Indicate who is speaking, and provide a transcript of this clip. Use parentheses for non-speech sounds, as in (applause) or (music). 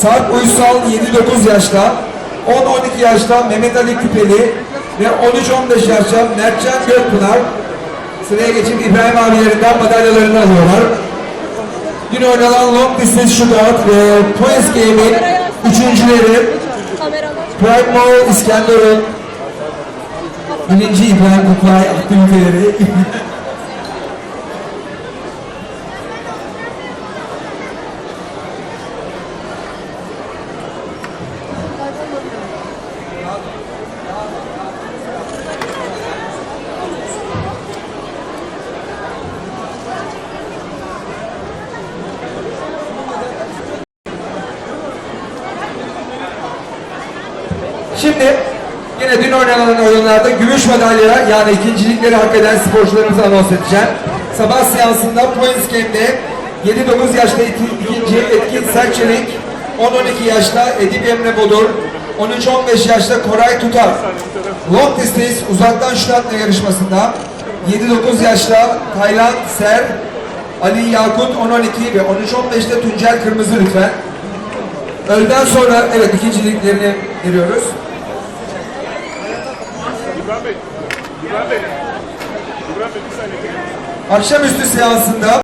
Speaker 1: Sarp Uysal 7-9 yaşta, 10-12 yaşta Mehmet Ali Küpeli ve 13-15 yaşta Mertcan Gökpınar sıraya geçip İbrahim abilerinden madalyalarını alıyorlar. Dün oynanan Long Distance Shootout ve Points Game'in üçüncüleri
Speaker 2: Kameralar.
Speaker 1: Primo İskenderun, birinci İbrahim Kuklay aktiviteleri. (laughs) Şimdi yine dün oynanan oyunlarda gümüş madalya yani ikincilikleri hak eden sporcularımızı anons edeceğim. Sabah seansında Points Game'de 7-9 yaşta iki- ikinci Etkin Serçelik, 10-12 yaşta Edip Emre Bodur, 13-15 yaşta Koray Tutar. Long Distance uzaktan şut atma yarışmasında 7-9 yaşta Taylan Ser, Ali Yakut 10-12 ve 13-15'te Tuncel Kırmızı lütfen. Öğleden sonra evet ikinciliklerini veriyoruz.
Speaker 3: İbrahim Bey. İbrahim Bey. İbrahim Bey bir saniye.
Speaker 1: Akşamüstü seansında